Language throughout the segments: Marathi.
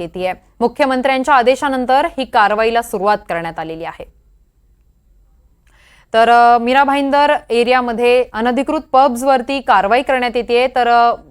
येते. मुख्यमंत्र्यांच्या आदेशानंतर ही कारवाईला सुरुवात करण्यात आलेली आहे. तर मीरा भाईंदर एरियामध्ये अनधिकृत पब्सवरती कारवाई करण्यात येते. तर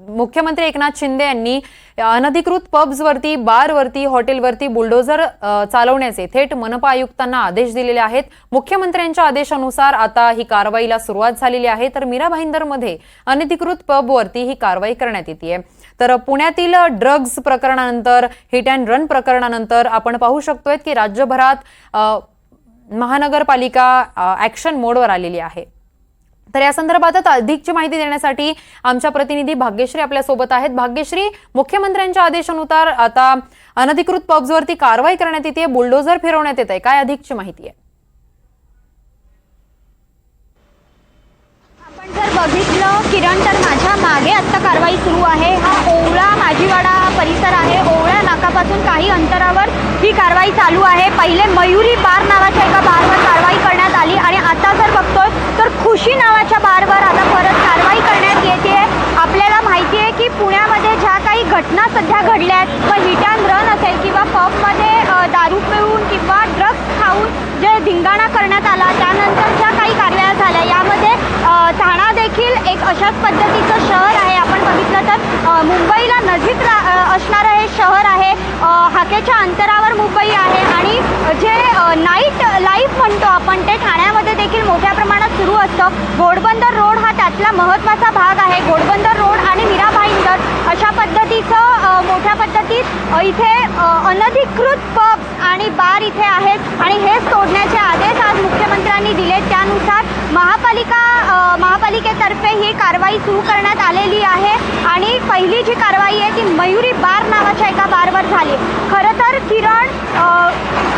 मुख्यमंत्री एकनाथ शिंदे यांनी अनधिकृत पब्सवरती बारवरती हॉटेलवरती बुलडोझर चालवण्याचे थेट मनपा आयुक्तांना आदेश दिलेले आहेत. मुख्यमंत्र्यांच्या आदेशानुसार आता ही कारवाईला सुरुवात झालेली आहे. तर मीरा भाईंदरमध्ये अनधिकृत पबवरती ही कारवाई करण्यात येते. तर पुण्यातील ड्रग्ज प्रकरणानंतर हिट अँड रन प्रकरणानंतर आपण पाहू शकतोय की राज्यभरात महानगरपालिका ॲक्शन मोडवर आलेली आहे. तर या संदर्भात अधिकची माहिती देण्यासाठी आमच्या प्रतिनिधी भाग्यश्री आपल्यासोबत आहेत. भाग्यश्री मुख्यमंत्र्यांच्या आदेशानुसार आता अनधिकृत पब्सवरती कारवाई करण्यात येते बुलडोझर फिरवण्यात येत आहे काय अधिकची माहिती आहे? आपण जर बघितलं किरण तर त्याच्यामागे आत्ता कारवाई सुरू आहे. हा ओवळा माझीवाडा परिसर आहे. ओवळा नाकापासून काही अंतरावर ही कारवाई चालू आहे. पहिले मयुरी बार नावाच्या एका बारवर कारवाई करण्यात आली आणि आता जर बघतोय तर खुशी नावाच्या बारवर आता परत कारवाई करण्यात येते. आपल्याला माहिती आहे की पुण्यामध्ये ज्या काही घटना सध्या घडल्या आहेत व हिट अँड रन असेल किंवा पबमध्ये दारू पिऊन किंवा ड्रग्स खाऊन जे धिंगाणा करण्यात आला देखील एक अशाच पद्धतीचं शहर आहे. आपण बघितलं तर मुंबईला नजीक रा- असणारं हे शहर आहे. हाकेच्या अंतरावर मुंबई आहे आणि जे नाईट लाईफ म्हणतो आपण ते ठाण्यामध्ये देखील मोठ्या प्रमाणात सुरू असतं. घोडबंदर रोड हा त्यातला महत्त्वाचा भाग आहे. घोडबंदर रोड आणि मीरा भाईंदर अशा पद्धतीचं मोठ्या पद्धतीत इथे अनधिकृत पब्स आणि बार इथे आहेत. आणि हेच तोडण्याचे आदेश आज मुख्यमंत्री तर्फे ही कारवाई सुरू करण्यात आलेली आहे. आणि पहिली जी कारवाई आहे ती मयुरी बार नावाच्या एका बारवर झाली. खरं तर किरण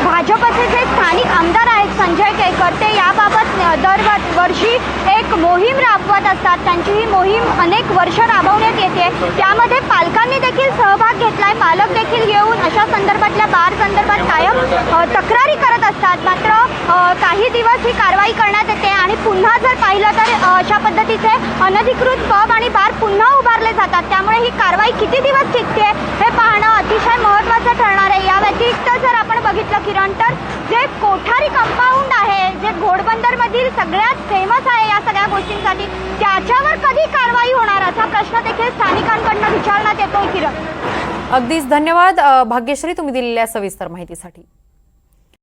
भाजपचे जे स्थानिक आमदार आहेत संजय केळकर ते याबाबत दर वर्षी एक मोहीम राबवत असतात. त्यांची ही मोहीम अनेक वर्ष राबवण्यात येते. त्यामध्ये पालकांनी देखील सहभाग घेतलाय. पालक देखील येऊन अशा संदर्भातल्या बार संदर्भात कायम तक्रारी करत असतात. मात्र काही दिवस ही कारवाई करण्यात येते आणि पुन्हा जर पाहिलं तर अशा पद्धतीचे अनधिकृत पब आणि बार पुन्हा उभारले जातात. त्यामुळे ही कारवाई किती दिवस टिकते हे पाहणं अतिशय महत्त्वाचं ठरणार आहे. या व्यतिरिक्त जर आपण बघितलं किरण तर जे कोठारी कंपाऊंड आहे जे घोडबंदरमधील सगळ्यात फेमस आहे या सगळ्या गोष्टींसाठी त्याच्यावर कधी कारवाई होणार? असा प्रश्न देखील स्थानिकांकडनं विचारण्यात येतोय किरण. अगदीच. धन्यवाद. भाग्यश्री तुम्ही दिलेल्या सविस्तर माहितीसाठी.